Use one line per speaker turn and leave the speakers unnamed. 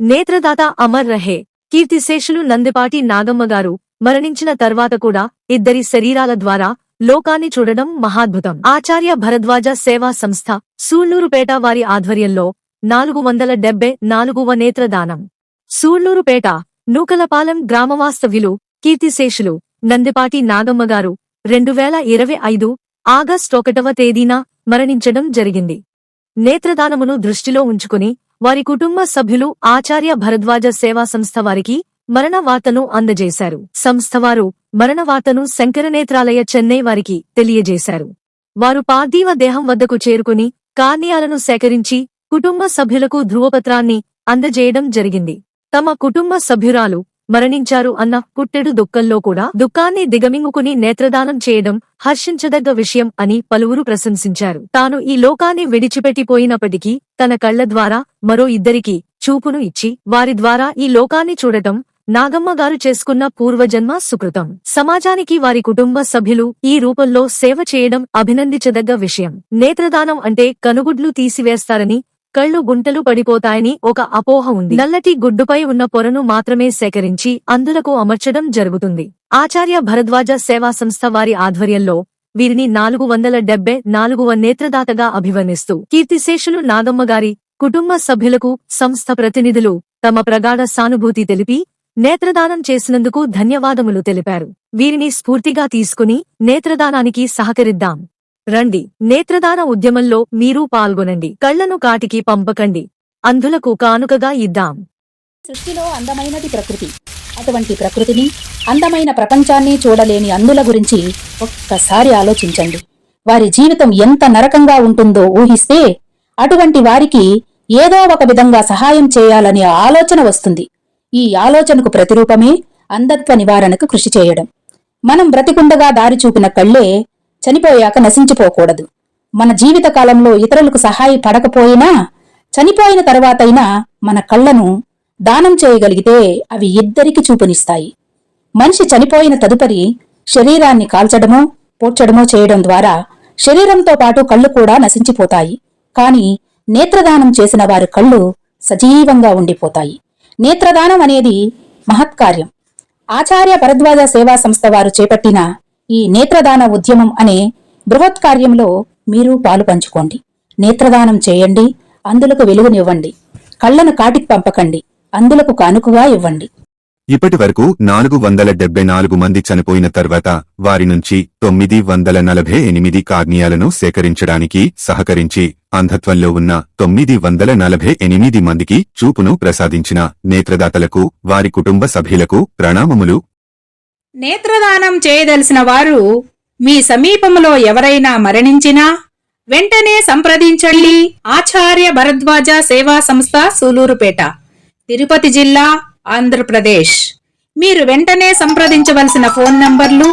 నేత్రదాత అమర్ రహే కీర్తిశేషులు నందిపాటి నాగమ్మగారు మరణించిన తర్వాత కూడా ఇద్దరి శరీరాల ద్వారా లోకాన్ని చూడడం మహాద్భుతం. ఆచార్య భరద్వాజ సేవా సంస్థ సూళ్ళూరుపేట వారి ఆధ్వర్యంలో నాలుగు వందల డెబ్బై నాలుగువ నేత్రదానం. సూళ్ళూరుపేట నూకలపాలెం గ్రామవాస్తవ్యులు కీర్తిశేషులు నందిపాటి నాగమ్మగారు రెండు వేల ఇరవై ఐదు ఆగస్టు ఒకటవ తేదీన మరణించడం జరిగింది. నేత్రదానమును దృష్టిలో ఉంచుకుని వారి కుటుంబ సభ్యులు ఆచార్య భరద్వాజ సేవా సంస్థ వారికి మరణ వార్తను అందజేశారు. సంస్థవారు మరణ వార్తను శంకరనేత్రాలయ చెన్నై వారికి తెలియజేశారు. వారు పార్థివ దేహం వద్దకు చేరుకుని కార్నియాలను సేకరించి కుటుంబ సభ్యులకు ధృవపత్రాన్ని అందజేయడం జరిగింది. తమ కుటుంబ సభ్యురాలు మరణించారు అన్న పుట్టెడు దుఃఖంలో కూడా దుఃఖాన్ని దిగమింగుకుని నేత్రదానం చేయడం హర్షించదగ్గ విషయం అని పలువురు ప్రశంసించారు. తాను ఈ లోకాన్ని విడిచిపెట్టిపోయినప్పటికీ తన కళ్ళ ద్వారా మరో ఇద్దరికి చూపును ఇచ్చి వారి ద్వారా ఈ లోకాన్ని చూడటం నాగమ్మ గారు చేసుకున్న పూర్వజన్మ సుకృతం. సమాజానికి వారి కుటుంబ సభ్యులు ఈ రూపంలో సేవ చేయడం అభినందించదగ్గ విషయం. నేత్రదానం అంటే కనుగుడ్లు తీసివేస్తారని కళ్ళు గుంటలు పడిపోతాయని ఒక అపోహ ఉంది. నల్లటి గుడ్డుపై ఉన్న పొరను మాత్రమే సేకరించి అందులకు అమర్చడం జరుగుతుంది. ఆచార్య భరద్వాజ సేవా సంస్థ వారి ఆధ్వర్యంలో వీరిని నాలుగు వందల డెబ్బై నాలుగువ నేత్రదాతగా అభివర్ణిస్తూ కీర్తిశేషులు నాదమ్మగారి కుటుంబ సభ్యులకు సంస్థ ప్రతినిధులు తమ ప్రగాఢ సానుభూతి తెలిపి నేత్రదానం చేసినందుకు ధన్యవాదములు తెలిపారు. వీరిని స్ఫూర్తిగా తీసుకుని నేత్రదానానికి సహకరిద్దాం. రండి. నేత్రదాన ఉద్యమంలో మీరు పాల్గొనండి. కళ్ళను కాటికి పంపకండి. అంధులకు కానుకగా ఇద్దాం.
సృష్టిలో అందమైనది ప్రకృతి. అటువంటి ప్రకృతిని అందమైన ప్రపంచాన్ని చూడలేని అందుల గురించి ఒక్కసారి ఆలోచించండి. వారి జీవితం ఎంత నరకంగా ఉంటుందో ఊహిస్తే అటువంటి వారికి ఏదో ఒక విధంగా సహాయం చేయాలనే ఆలోచన వస్తుంది. ఈ ఆలోచనకు ప్రతిరూపమే అంధత్వ నివారణకు కృషి చేయడం. మనం బ్రతికుండగా దారి చూపిన కళ్ళే చనిపోయాక నశించిపోకూడదు. మన జీవిత కాలంలో ఇతరులకు సహాయపడకపోయినా చనిపోయిన తరువాతైనా మన కళ్ళను దానం చేయగలిగితే అవి ఇద్దరికి చూపునిస్తాయి. మనిషి చనిపోయిన తదుపరి శరీరాన్ని కాల్చడమో పోడ్చడమో చేయడం ద్వారా శరీరంతో పాటు కళ్ళు కూడా నశించిపోతాయి. కాని నేత్రదానం చేసిన వారి కళ్ళు సజీవంగా ఉండిపోతాయి. నేత్రదానం అనేది మహత్కార్యం. ఆచార్య భరద్వాజ సేవా సంస్థ వారు చేపట్టిన ఈ నేత్రదాన ఉద్యమం అనే బృహత్ కార్యంలో మీరు పాలు పంచుకోండి. నేత్రదానం చేయండి అందులకు వెలుగునివ్వండి. కళ్ళను కాటికి పంపకండి అందులకు కానుకగా ఇవ్వండి.
ఇప్పటి వరకు నాలుగు వందల డెబ్బై నాలుగు మంది చనిపోయిన తర్వాత వారి నుంచి తొమ్మిది వందల నలభై ఎనిమిది కార్నియాలను సేకరించడానికి సహకరించి అంధత్వంలో ఉన్న తొమ్మిది వందల నలభై ఎనిమిది మందికి చూపును ప్రసాదించిన నేత్రదాతలకు వారి కుటుంబ సభ్యులకు ప్రణామములు
నేత్రదానం చేయదలిసిన వారు మీ సమీపంలో ఎవరైనా మరణించినా వెంటనే సంప్రదించండి. ఆచార్య భరద్వాజ సేవా సంస్థ సూలూరుపేట తిరుపతి జిల్లా ఆంధ్రప్రదేశ్. మీరు వెంటనే సంప్రదించవలసిన ఫోన్ నంబర్లు